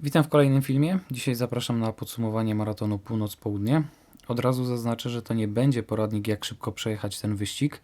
Witam w kolejnym filmie. Dzisiaj zapraszam na podsumowanie maratonu Północ-Południe. Od razu zaznaczę, że to nie będzie poradnik, jak szybko przejechać ten wyścig,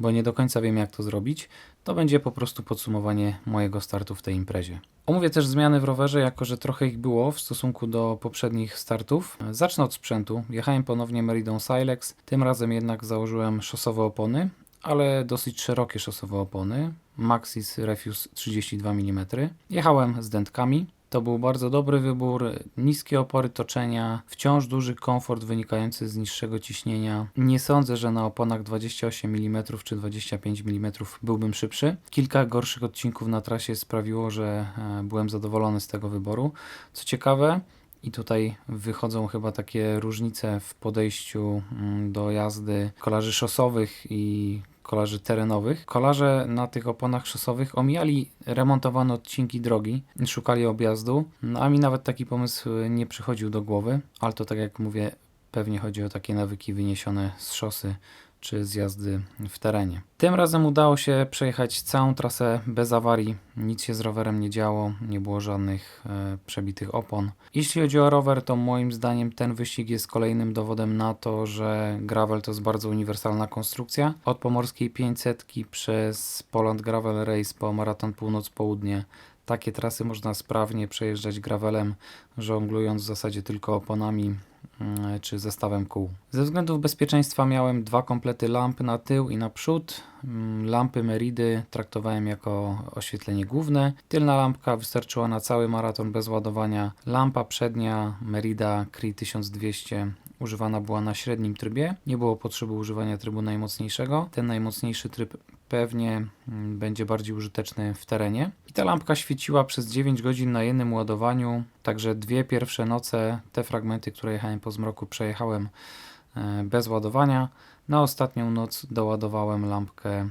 bo nie do końca wiem, jak to zrobić. To będzie po prostu podsumowanie mojego startu w tej imprezie. Omówię też zmiany w rowerze, jako że trochę ich było w stosunku do poprzednich startów. Zacznę od sprzętu. Jechałem ponownie Meridą Silex, tym razem jednak założyłem szosowe opony, ale dosyć szerokie szosowe opony. Maxis Refuse 32 mm. Jechałem z dętkami. To był bardzo dobry wybór. Niskie opory toczenia, wciąż duży komfort wynikający z niższego ciśnienia. Nie sądzę, że na oponach 28 mm czy 25 mm byłbym szybszy. Kilka gorszych odcinków na trasie sprawiło, że e, byłem zadowolony z tego wyboru. Co ciekawe, i tutaj wychodzą chyba takie różnice w podejściu mm, do jazdy kolarzy szosowych i kolarzy terenowych. Kolarze na tych oponach szosowych omijali remontowane odcinki drogi, szukali objazdu, no a mi nawet taki pomysł nie przychodził do głowy, ale to tak jak mówię, pewnie chodzi o takie nawyki wyniesione z szosy czy z jazdy w terenie. Tym razem udało się przejechać całą trasę bez awarii. Nic się z rowerem nie działo, nie było żadnych e, przebitych opon. Jeśli chodzi o rower, to moim zdaniem ten wyścig jest kolejnym dowodem na to, że gravel to jest bardzo uniwersalna konstrukcja. Od pomorskiej 500 przez Poland Gravel Race po maraton północ-południe takie trasy można sprawnie przejeżdżać gravelem, żonglując w zasadzie tylko oponami czy zestawem kół. Ze względów bezpieczeństwa miałem dwa komplety lamp na tył i na przód. Mm, Lampy Meridy traktowałem jako oświetlenie główne. Tylna lampka wystarczyła na cały maraton bez ładowania. Lampa przednia Merida Cree 1200 używana była na średnim trybie. Nie było potrzeby używania trybu najmocniejszego. Ten najmocniejszy tryb pewnie mm, będzie bardziej użyteczny w terenie. I ta lampka świeciła przez 9 godzin na jednym ładowaniu, także dwie pierwsze noce, te fragmenty, które jechałem po zmroku, przejechałem e, bez ładowania. Na ostatnią noc doładowałem lampkę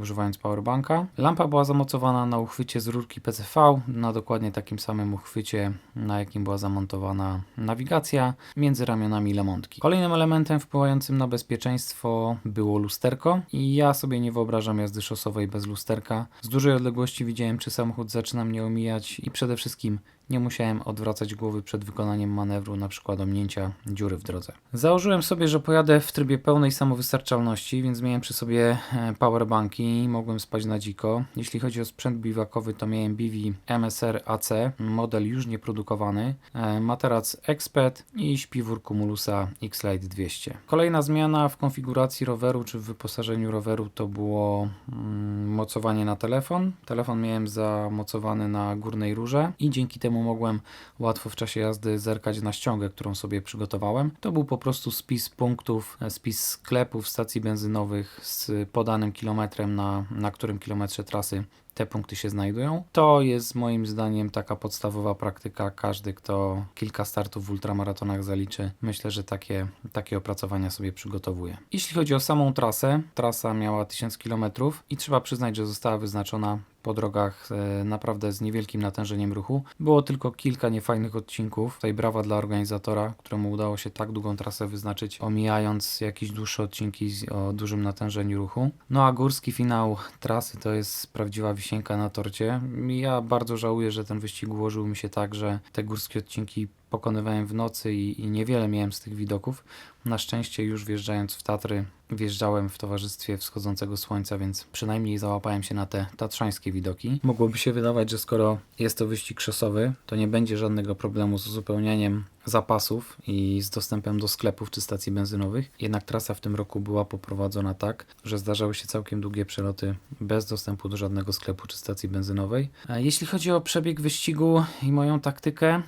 używając powerbanka. Lampa była zamocowana na uchwycie z rurki PCV, na dokładnie takim samym uchwycie, na jakim była zamontowana nawigacja między ramionami lemontki. Kolejnym elementem wpływającym na bezpieczeństwo było lusterko i ja sobie nie wyobrażam jazdy szosowej bez lusterka. Z dużej odległości widziałem, czy samochód zaczyna mnie omijać i przede wszystkim nie musiałem odwracać głowy przed wykonaniem manewru, na przykład ominięcia dziury w drodze. Założyłem sobie, że pojadę w trybie pełnej samowystarczalności, więc miałem przy sobie e, powerbanki mogłem spać na dziko. Jeśli chodzi o sprzęt biwakowy, to miałem Bivi MSR AC, model już nieprodukowany, e, materac Expert i śpiwór Cumulusa X-Lite 200. Kolejna zmiana w konfiguracji roweru czy w wyposażeniu roweru to było mm, mocowanie na telefon. Telefon miałem zamocowany na górnej rurze i dzięki temu mogłem łatwo w czasie jazdy zerkać na ściągę, którą sobie przygotowałem. To był po prostu spis punktów, e, spis sklepów, stacji benzynowych z podanym kilometrem, na, na którym kilometrze trasy te punkty się znajdują. To jest moim zdaniem taka podstawowa praktyka. Każdy, kto kilka startów w ultramaratonach zaliczy, myślę, że takie, takie opracowania sobie przygotowuje. Jeśli chodzi o samą trasę, trasa miała 1000 km i trzeba przyznać, że została wyznaczona po drogach e, naprawdę z niewielkim natężeniem ruchu. Było tylko kilka niefajnych odcinków. Tutaj brawa dla organizatora, któremu udało się tak długą trasę wyznaczyć, omijając jakieś dłuższe odcinki o dużym natężeniu ruchu. No a górski finał trasy to jest prawdziwa wisienka na torcie. Ja bardzo żałuję, że ten wyścig ułożył mi się tak, że te górskie odcinki pokonywałem w nocy i, i niewiele miałem z tych widoków. Na szczęście już wjeżdżając w Tatry, wjeżdżałem w towarzystwie wschodzącego słońca, więc przynajmniej załapałem się na te tatrzańskie widoki. Mogłoby się wydawać, że skoro jest to wyścig szosowy, to nie będzie żadnego problemu z uzupełnianiem zapasów i z dostępem do sklepów czy stacji benzynowych. Jednak trasa w tym roku była poprowadzona tak, że zdarzały się całkiem długie przeloty bez dostępu do żadnego sklepu czy stacji benzynowej. Jeśli chodzi o przebieg wyścigu i moją taktykę,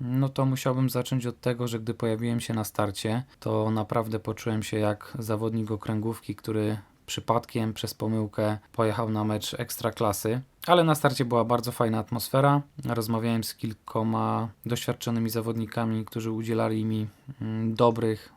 no to musiałbym zacząć od tego, że gdy pojawiłem się na starcie, to naprawdę poczułem się jak zawodnik okręgówki, który przypadkiem przez pomyłkę pojechał na mecz ekstraklasy. Ale na starcie była bardzo fajna atmosfera. Rozmawiałem z kilkoma doświadczonymi zawodnikami, którzy udzielali mi mm, dobrych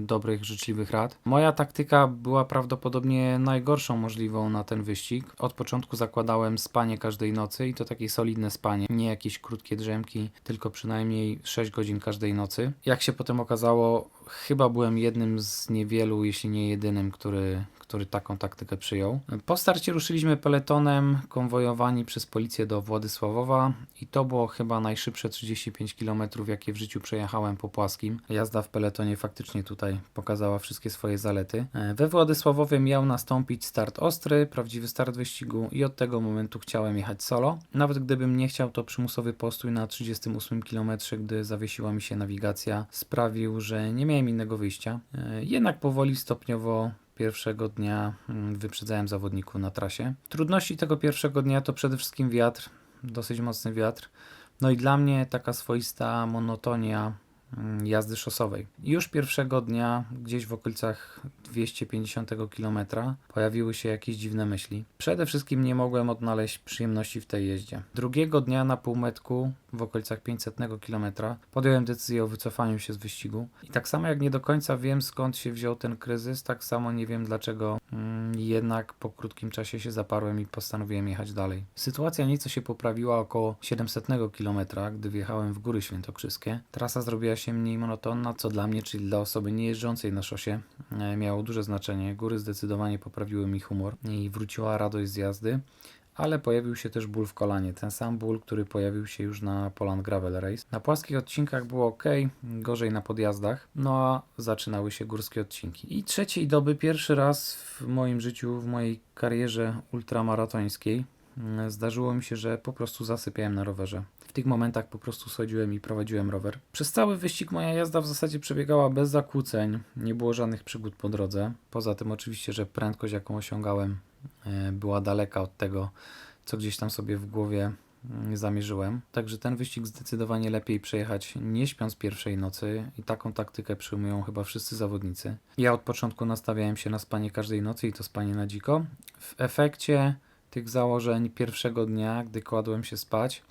dobrych, życzliwych rad. Moja taktyka była prawdopodobnie najgorszą możliwą na ten wyścig. Od początku zakładałem spanie każdej nocy i to takie solidne spanie, nie jakieś krótkie drzemki, tylko przynajmniej 6 godzin każdej nocy. Jak się potem okazało, chyba byłem jednym z niewielu, jeśli nie jedynym, który, który taką taktykę przyjął. Po starcie ruszyliśmy peletonem, konwojowani przez policję do Władysławowa i to było chyba najszybsze 35 km, jakie w życiu przejechałem po płaskim. Jazda w peletonie faktycznie tutaj pokazała wszystkie swoje zalety. E, We Władysławowie miał nastąpić start ostry, prawdziwy start wyścigu i od tego momentu chciałem jechać solo. Nawet gdybym nie chciał, to przymusowy postój na 38 km, gdy zawiesiła mi się nawigacja, sprawił, że nie miałem innego wyjścia. E, Jednak powoli, stopniowo pierwszego dnia mm, wyprzedzałem zawodników na trasie. Trudności tego pierwszego dnia to przede wszystkim wiatr, dosyć mocny wiatr. No i dla mnie taka swoista monotonia jazdy szosowej. Już pierwszego dnia, gdzieś w okolicach 250 km, pojawiły się jakieś dziwne myśli. Przede wszystkim nie mogłem odnaleźć przyjemności w tej jeździe. Drugiego dnia na półmetku, w okolicach 500 km, podjąłem decyzję o wycofaniu się z wyścigu. I tak samo jak nie do końca wiem skąd się wziął ten kryzys, tak samo nie wiem dlaczego mm, jednak po krótkim czasie się zaparłem i postanowiłem jechać dalej. Sytuacja nieco się poprawiła około 700 km, gdy wjechałem w Góry Świętokrzyskie. Trasa zrobiła się mniej monotonna, co dla mnie, czyli dla osoby nie jeżdżącej na szosie, e, miało duże znaczenie. Góry zdecydowanie poprawiły mi humor i wróciła radość z jazdy. Ale pojawił się też ból w kolanie, ten sam ból, który pojawił się już na Poland Gravel Race. Na płaskich odcinkach było ok, gorzej na podjazdach, no a zaczynały się górskie odcinki. I trzeciej doby pierwszy raz w moim życiu, w mojej karierze ultramaratońskiej mm, zdarzyło mi się, że po prostu zasypiałem na rowerze. W tych momentach po prostu schodziłem i prowadziłem rower. Przez cały wyścig moja jazda w zasadzie przebiegała bez zakłóceń, nie było żadnych przygód po drodze. Poza tym oczywiście, że prędkość jaką osiągałem e, była daleka od tego, co gdzieś tam sobie w głowie mm, zamierzyłem. Także ten wyścig zdecydowanie lepiej przejechać nie śpiąc pierwszej nocy i taką taktykę przyjmują chyba wszyscy zawodnicy. Ja od początku nastawiałem się na spanie każdej nocy i to spanie na dziko. W efekcie tych założeń pierwszego dnia, gdy kładłem się spać,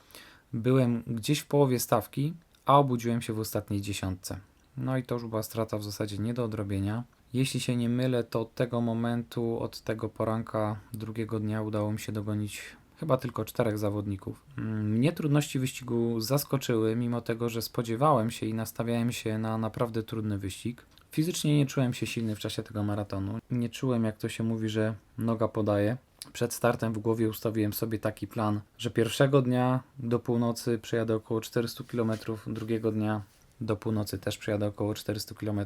byłem gdzieś w połowie stawki, a obudziłem się w ostatniej dziesiątce. No i to już była strata w zasadzie nie do odrobienia. Jeśli się nie mylę, to od tego momentu, od tego poranka drugiego dnia udało mi się dogonić chyba tylko czterech zawodników. Mm, Mnie trudności wyścigu zaskoczyły, mimo tego, że spodziewałem się i nastawiałem się na naprawdę trudny wyścig. Fizycznie nie czułem się silny w czasie tego maratonu. Nie czułem, jak to się mówi, że noga podaje. Przed startem w głowie ustawiłem sobie taki plan, że pierwszego dnia do północy przejadę około 400 km, drugiego dnia do północy też przejadę około 400 km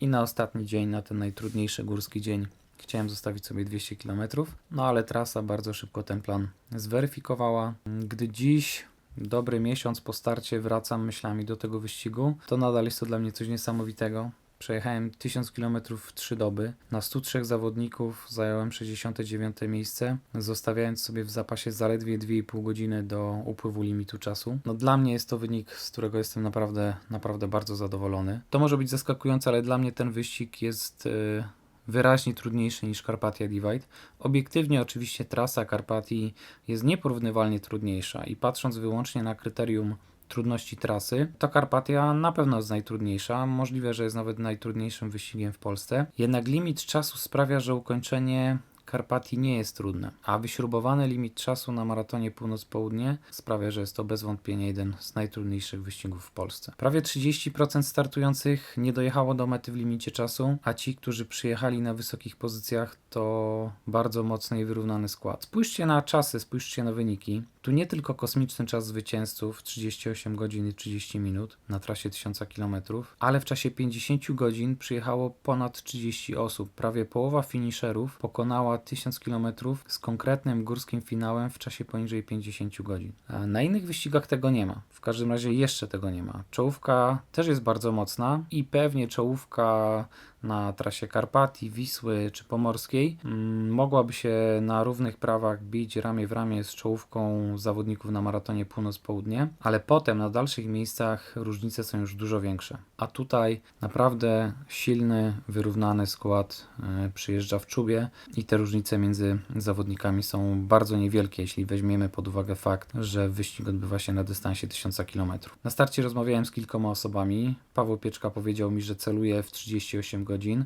i na ostatni dzień, na ten najtrudniejszy górski dzień, chciałem zostawić sobie 200 km. No ale trasa bardzo szybko ten plan zweryfikowała. Gdy dziś, dobry miesiąc po starcie, wracam myślami do tego wyścigu, to nadal jest to dla mnie coś niesamowitego. Przejechałem 1000 km w 3 doby. Na 103 zawodników zająłem 69 miejsce, zostawiając sobie w zapasie zaledwie 2,5 godziny do upływu limitu czasu. No dla mnie jest to wynik, z którego jestem naprawdę, naprawdę bardzo zadowolony. To może być zaskakujące, ale dla mnie ten wyścig jest yy, wyraźnie trudniejszy niż Carpathia Divide. Obiektywnie oczywiście trasa Carpatii jest nieporównywalnie trudniejsza i patrząc wyłącznie na kryterium trudności trasy, to Karpatia na pewno jest najtrudniejsza. Możliwe, że jest nawet najtrudniejszym wyścigiem w Polsce. Jednak limit czasu sprawia, że ukończenie Karpatii nie jest trudne, a wyśrubowany limit czasu na maratonie północ-południe sprawia, że jest to bez wątpienia jeden z najtrudniejszych wyścigów w Polsce. Prawie 30% startujących nie dojechało do mety w limicie czasu, a ci, którzy przyjechali na wysokich pozycjach, to bardzo mocny i wyrównany skład. Spójrzcie na czasy, spójrzcie na wyniki. Tu nie tylko kosmiczny czas zwycięzców 38 godzin i 30 minut na trasie 1000 km, ale w czasie 50 godzin przyjechało ponad 30 osób. Prawie połowa finisherów pokonała 1000 km z konkretnym górskim finałem w czasie poniżej 50 godzin. A na innych wyścigach tego nie ma. W każdym razie jeszcze tego nie ma. Czołówka też jest bardzo mocna i pewnie czołówka na trasie Karpatii, Wisły czy Pomorskiej, mm, mogłaby się na równych prawach bić ramię w ramię z czołówką zawodników na maratonie północ-południe, ale potem na dalszych miejscach różnice są już dużo większe. A tutaj naprawdę silny, wyrównany skład e, przyjeżdża w czubie i te różnice między zawodnikami są bardzo niewielkie, jeśli weźmiemy pod uwagę fakt, że wyścig odbywa się na dystansie 1000 km. Na starcie rozmawiałem z kilkoma osobami. Paweł Pieczka powiedział mi, że celuje w 38 godzin.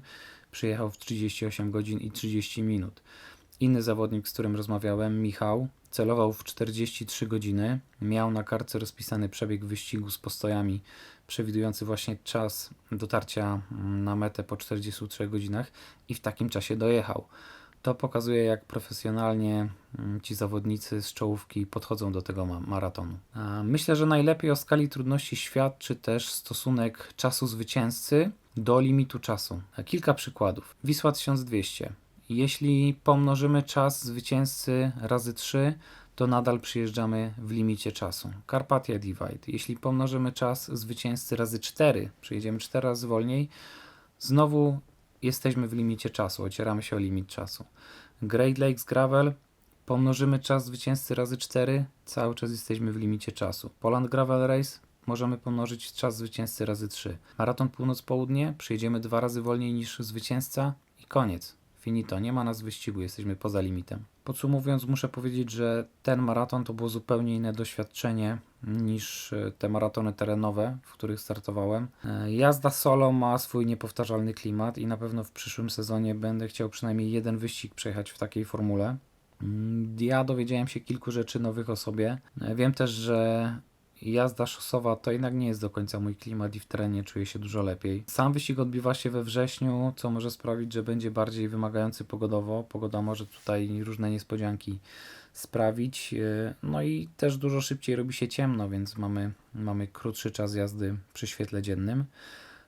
Przyjechał w 38 godzin i 30 minut. Inny zawodnik, z którym rozmawiałem, Michał, celował w 43 godziny. Miał na kartce rozpisany przebieg wyścigu z postojami, przewidujący właśnie czas dotarcia mm, na metę po 43 godzinach i w takim czasie dojechał. To pokazuje, jak profesjonalnie mm, ci zawodnicy z czołówki podchodzą do tego ma- maratonu. Myślę, że najlepiej o skali trudności świadczy też stosunek czasu zwycięzcy do limitu czasu. Kilka przykładów. Wisła 1200. Jeśli pomnożymy czas zwycięzcy razy 3, to nadal przyjeżdżamy w limicie czasu. Carpathia Divide. Jeśli pomnożymy czas zwycięzcy razy 4, przyjedziemy 4 razy wolniej, znowu jesteśmy w limicie czasu, ocieramy się o limit czasu. Great Lakes Gravel, pomnożymy czas zwycięzcy razy 4, cały czas jesteśmy w limicie czasu. Poland Gravel Race, możemy pomnożyć czas zwycięzcy razy 3. Maraton Północ-Południe, przyjedziemy dwa razy wolniej niż zwycięzca i koniec. Finito, nie ma nas wyścigu, jesteśmy poza limitem. Podsumowując, muszę powiedzieć, że ten maraton to było zupełnie inne doświadczenie niż e, te maratony terenowe, w których startowałem. E, Jazda solo ma swój niepowtarzalny klimat i na pewno w przyszłym sezonie będę chciał przynajmniej jeden wyścig przejechać w takiej formule. Mm, Ja dowiedziałem się kilku rzeczy nowych o sobie. E, Wiem też, że jazda szosowa to jednak nie jest do końca mój klimat i w terenie czuję się dużo lepiej. Sam wyścig odbywa się we wrześniu, co może sprawić, że będzie bardziej wymagający pogodowo. Pogoda może tutaj różne niespodzianki sprawić. Yy, No i też dużo szybciej robi się ciemno, więc mamy, mamy krótszy czas jazdy przy świetle dziennym.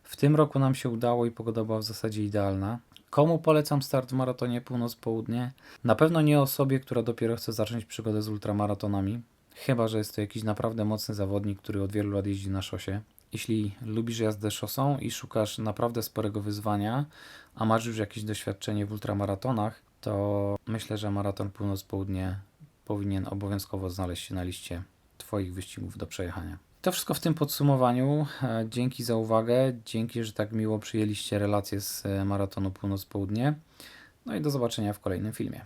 W tym roku nam się udało i pogoda była w zasadzie idealna. Komu polecam start w maratonie północ-południe? Na pewno nie osobie, która dopiero chce zacząć przygodę z ultramaratonami. Chyba, że jest to jakiś naprawdę mocny zawodnik, który od wielu lat jeździ na szosie. Jeśli lubisz jazdę szosą i szukasz naprawdę sporego wyzwania, a masz już jakieś doświadczenie w ultramaratonach, to myślę, że maraton północ-południe powinien obowiązkowo znaleźć się na liście Twoich wyścigów do przejechania. To wszystko w tym podsumowaniu. E, Dzięki za uwagę. Dzięki, że tak miło przyjęliście relacje z e, maratonu północ-południe. No i do zobaczenia w kolejnym filmie.